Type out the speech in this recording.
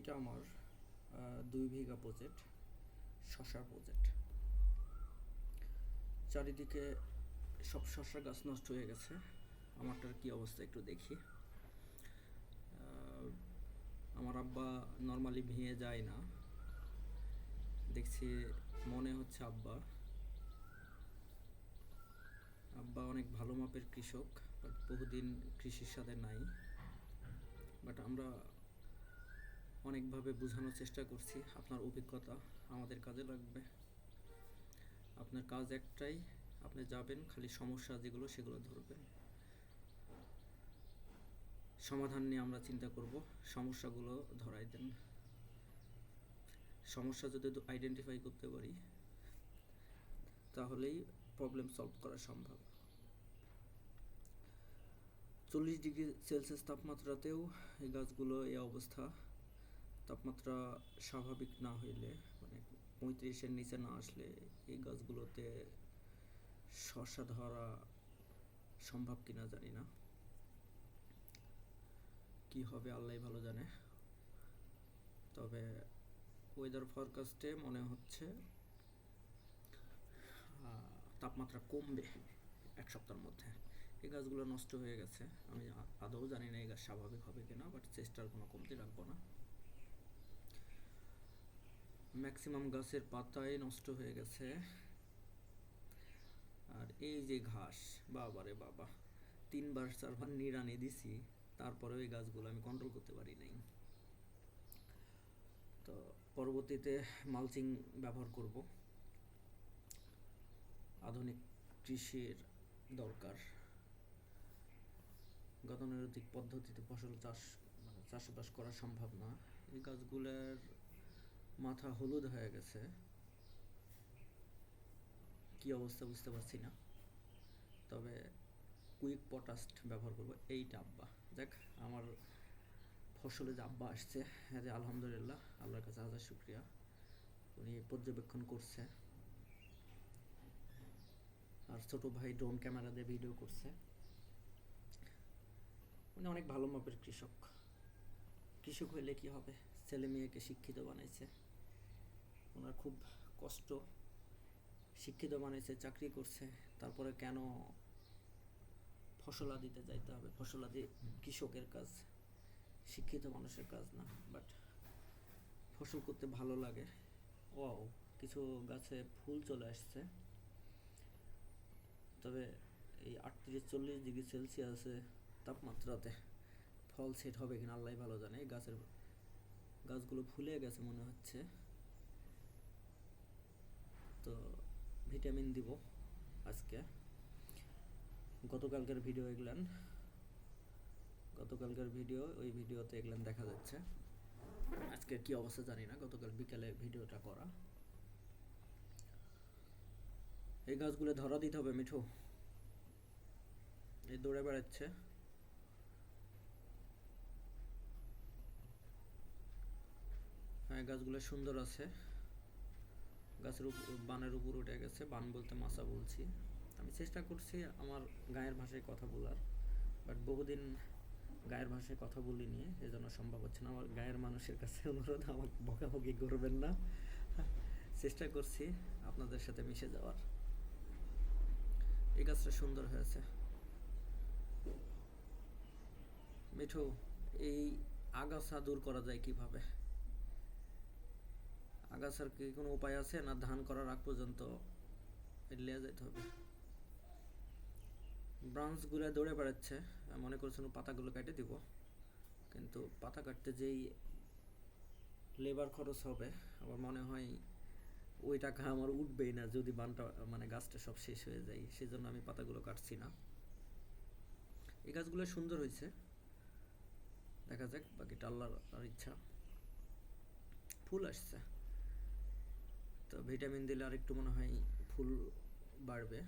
এইটা আমার দুই বিঘা প্রজেক্ট শশার প্রজেক্ট চারিদিকে সব শশা গাছ নষ্ট হয়ে গেছে। আমারটার কি অবস্থা একটু দেখি। আমার আব্বা নর্মালি ভেঙে যায় না। দেখছি মনে হচ্ছে আব্বা। আব্বা অনেক ভালো মাপের কৃষক বাট বহুদিন কৃষির সাথে নাই। বাট আমরা অনেকভাবে বোঝানোর চেষ্টা করছি। আপনার অভিজ্ঞতা আমাদের কাজে লাগবে। আপনার কাজ একটাই, আপনি যাবেন, খালি সমস্যা যেগুলো সেগুলো ধরবেন। সমাধান নিয়ে আমরা চিন্তা করব, সমস্যাগুলো ধরাই দেন। সমস্যা যদি আইডেন্টিফাই করতে পারি, তাহলেই প্রবলেম সলভ করা সম্ভব। চল্লিশ ডিগ্রি সেলসিয়াস তাপমাত্রাতেও এই গাছগুলো, এই অবস্থা তাপমাত্রা স্বাভাবিক না হইলে মানে পঁয়ত্রিশের নিচে না আসলে এই গাছগুলোতে শসা ধরা সম্ভব কিনা জানি না। কি হবে আল্লাহ ভালো জানে। তবে ওয়েদার ফরকাস্টে মনে হচ্ছে তাপমাত্রা কমবে এক সপ্তাহের মধ্যে। এই গাছগুলো নষ্ট হয়ে গেছে। আমি আদৌ জানি না এই গাছ স্বাভাবিক হবে কিনা বাট চেষ্টার কোনো কমতি রাখব না। ম্যাক্সিমাম গাছের পাতাই নষ্ট হয়ে গেছে। আর এই যে ঘাস বাবারে বাবা, তিনবার চারবার নিড়ানি দিছি তারপরেও এই গাছগুলো আমি কন্ট্রোল করতে পারি নাই। তো পরবর্তীতে মালচিং ব্যবহার করব। আধুনিক কৃষির দরকার। গতানুগতিক পদ্ধতিতে ফসল চাষ মানে চাষবাস করা সম্ভব না। এই গাছগুলোর মাথা হলুদ হয়ে গেছে। কি অবস্থা বুঝতে পারছি না। তবে কুইক পটাস্ট ব্যবহার করব এই ডাব্বা দেখ আমার ফসলে যে আব্বা আসছে হ্যাঁ যে আলহামদুলিল্লাহ, আল্লাহর কাছে হাজার শুক্রিয়া। উনি পর্যবেক্ষণ করছে। আর ছোট ভাই ড্রোন ক্যামেরা দিয়ে ভিডিও করছে। উনি অনেক ভালো মাপের কৃষক। কৃষক হইলে কি হবে? ছেলে মেয়েকে শিক্ষিত বানাইছে। ওনার খুব কষ্ট। শিক্ষিত বানাইছে চাকরি করছে, তারপরে কেন ফসলাদিতে যাইতে হবে? ফসলাদি কৃষকের কাজ, শিক্ষিত মানুষের কাজ না বাট ফসল করতে ভালো লাগে। ও কিছু গাছে ফুল চলে আসছে। তবে এই আটত্রিশ, চল্লিশ ডিগ্রি সেলসিয়াসে তাপমাত্রাতে ফল সেট হবে কিনা আল্লাহ ভালো জানে। এই গাছের গাছগুলো ফুলে গেছে মনে হচ্ছে তো ভিটামিন দিব আজকে। গতকালকের ভিডিও এগুলান। গতকালকের ভিডিও ওই ভিডিওতে এগুলান দেখা যাচ্ছে। আজকে কি অবস্থা জানি না, গতকাল বিকালে ভিডিওটা করা। এই গাছগুলো ধরা দিতে হবে মিঠু। এই দৌড়ে বেড়াচ্ছে। হ্যাঁ গাছগুলো সুন্দর আছে। গাছের উপর বানের উপর উঠে গেছে, বান বলতে মাছা বলছি। আমি চেষ্টা করছি আমার গায়ের ভাষায় কথা বলার বাট বহুদিন গায়ের ভাষায় কথা বলিনি, এজন্য সম্ভব হচ্ছে না। আমার গায়ের মানুষের কাছে অনুরোধ, আমাকে বকাবকি করবেন না। চেষ্টা করছি আপনাদের সাথে মিশে যাওয়ার। এই গাছটা সুন্দর হয়েছে। মিঠু, এই আগাছা দূর করা যায় কীভাবে? আগাছার কি কোনো উপায় আছে? না ধান করার আগ পর্যন্ত লিয়ে যেতে হবে। ব্রাঞ্চগুলো দৌড়ে বেড়াচ্ছে। মনে করছিলাম পাতাগুলো কেটে দিব। কিন্তু পাতা কাটতে যেই লেবার খরচ হবে, আমার মনে হয় ওই টাকা আমার উঠবেই না যদি বানটা মানে গাছটা সব শেষ হয়ে যায়। সেই জন্য আমি পাতাগুলো কাটছি না। এই গাছগুলো সুন্দর হয়েছে। দেখা যাক, বাকিটা আল্লাহর ইচ্ছা। ফুল আসছে। তো ভিটামিন দিলে আর একটু মনে হয় ফুল বাড়বে।